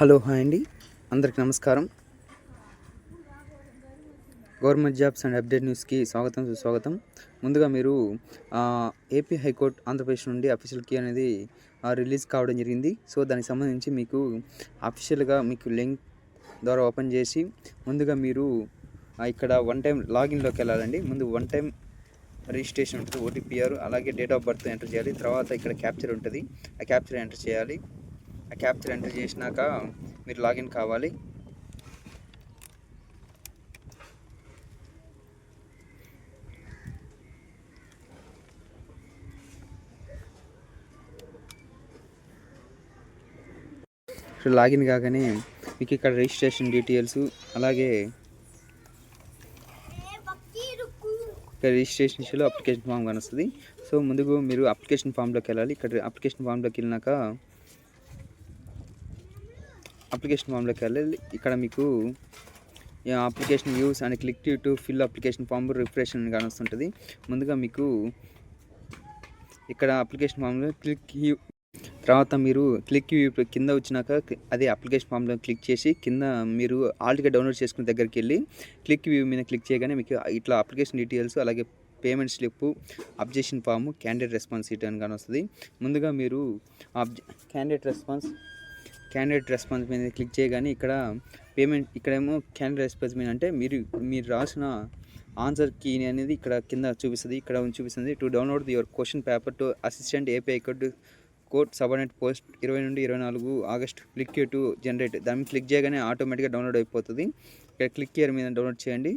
Hello hi అండి. అందరికి నమస్కారం. గవర్నమెంట్ జాబ్స్ అండ్ అప్డేట్ న్యూస్కి స్వాగతం సుస్వాగతం. ముందుగా మీరు ఏపీ హైకోర్టు ఆంధ్రప్రదేశ్ నుండి అఫీషియల్ కీ అనేది రిలీజ్ కావడం జరిగింది. సో దానికి సంబంధించి మీకు అఫీషియల్గా మీకు లింక్ ద్వారా ఓపెన్ చేసి ముందుగా మీరు ఇక్కడ వన్ టైం లాగిన్లోకి వెళ్ళాలండి. ముందు వన్ టైం రిజిస్ట్రేషన్ ఉంటుంది ఓటీపీఆర్ అలాగే డేట్ ఆఫ్ బర్త్ ఎంటర్ చేయాలి. తర్వాత ఇక్కడ క్యాప్చర్ ఉంటుంది. ఆ క్యాప్చర్ ఎంటర్ చేయాలి. ఆ క్యాప్చర్ ఎంటర్ చేసినాక మీరు లాగిన్ కావాలి. సో లాగిన్ కాగానే మీకు ఇక్కడ రిజిస్ట్రేషన్ డీటెయిల్స్ అలాగే ఇక్కడ రిజిస్ట్రేషన్ ఇష్యూలో అప్లికేషన్ ఫామ్ కానొస్తుంది సో ముందుకు మీరు అప్లికేషన్ ఫామ్లోకి వెళ్ళాలి. ఇక్కడ అప్లికేషన్ ఫామ్లోకి వెళ్ళినాక అప్లికేషన్ ఫామ్లోకి వెళ్ళాలి. ఇక్కడ మీకు application use and click to fill application form refresh అని కానొస్తుంటుంది ముందుగా మీకు ఇక్కడ అప్లికేషన్ ఫామ్లో క్లిక్ యూ తర్వాత మీరు క్లిక్ కింద వచ్చినాక అదే అప్లికేషన్ ఫామ్లో క్లిక్ చేసి కింద మీరు ఆల్రెడీ డౌన్లోడ్ చేసుకున్న దగ్గరికి వెళ్ళి క్లిక్ వ్యూ మీద క్లిక్ చేయగానే మీకు ఇట్లా అప్లికేషన్ డీటెయిల్స్ అలాగే payment slip objection form candidate response it అని కానీ వస్తుంది. ముందుగా మీరు క్యాండిడేట్ రెస్పాన్స్ క్యాండిడేట్ రెస్పాన్స్ మీద క్లిక్ చేయగానే ఇక్కడ పేమెంట్ ఇక్కడేమో క్యాండిడేట్ రెస్పాన్స్ మీద అంటే మీరు మీరు రాసిన ఆన్సర్ కీ అనేది ఇక్కడ కింద చూపిస్తుంది ఇక్కడ చూపిస్తుంది. To download your question paper to assistant API code code సబర్నెట్ post ఇరవై నుండి ఇరవై నాలుగు ఆగస్ట్ క్లిక్ టు జనరేట్ దాన్ని క్లిక్ చేయగానే ఆటోమేటిక్గా డౌన్లోడ్ అయిపోతుంది. ఇక్కడ క్లిక్ ఇయర్ మీద డౌన్లోడ్ చేయండి.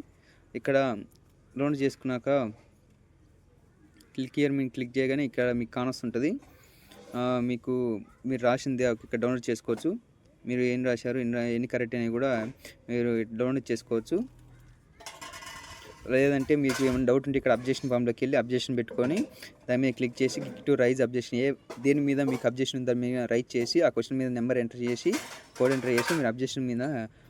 ఇక్కడ డౌన్లోడ్ చేసుకున్నాక క్లిక్ ఇయర్ మీద క్లిక్ చేయగానే ఇక్కడ మీకు కానొస్తుంటుంది. మీకు మీరు రాసింది ఇక్కడ డౌన్లోడ్ చేసుకోవచ్చు. మీరు ఏం రాశారు ఎన్ని కరెక్ట్ అని కూడా మీరు డౌన్లోడ్ చేసుకోవచ్చు. లేదంటే మీకు ఏమైనా డౌట్ ఉంటే ఇక్కడ అబ్జెక్షన్ ఫామ్లోకి వెళ్ళి అబ్జెక్షన్ పెట్టుకొని దాని మీద క్లిక్ చేసి క్లిక్ టు రైజ్ అబ్జెక్షన్ ఏ దేని మీద మీకు అబ్జెక్షన్ ఉందో దాని మీద రైజ్ చేసి ఆ క్వశ్చన్ మీద నెంబర్ ఎంటర్ చేసి కోడ్ ఎంటర్ చేసి మీరు అబ్జెక్షన్ మీద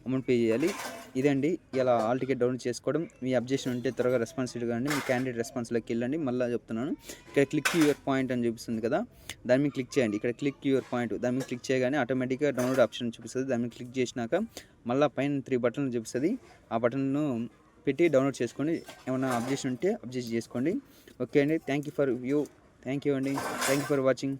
అమౌంట్ పే చేయాలి. ఇదండి. ఇలా ఆల్ టికెట్ డౌన్లోడ్ చేసుకోవడం. మీ అబ్జెక్షన్ ఉంటే త్వరగా రెస్పాన్స్ కానీ మీ క్యాండిడేట్ రెస్పాన్స్లోకి వెళ్ళండి. మళ్ళీ చెప్తున్నాను. ఇక్కడ క్లిక్ యువర్ పాయింట్ అని చూపిస్తుంది కదా. దాని మీద క్లిక్ చేయండి. ఇక్కడ క్లిక్ యువర్ పాయింట్ దాని మీద క్లిక్ చేయగానే ఆటోమేటిక్గా డౌన్లోడ్ ఆప్షన్ చూపిస్తుంది. దాని మీద క్లిక్ చేసినాక మళ్ళీ పైన త్రీ బటన్లు చూపిస్తుంది. ఆ బటన్ను పెట్టి డౌన్లోడ్ చేసుకోండి. ఏమైనా అబ్జెక్షన్ ఉంటే అబ్జెక్ట్ చేసుకోండి. ఓకే అండి. Thank you for view thank you అండి. Thank you for watching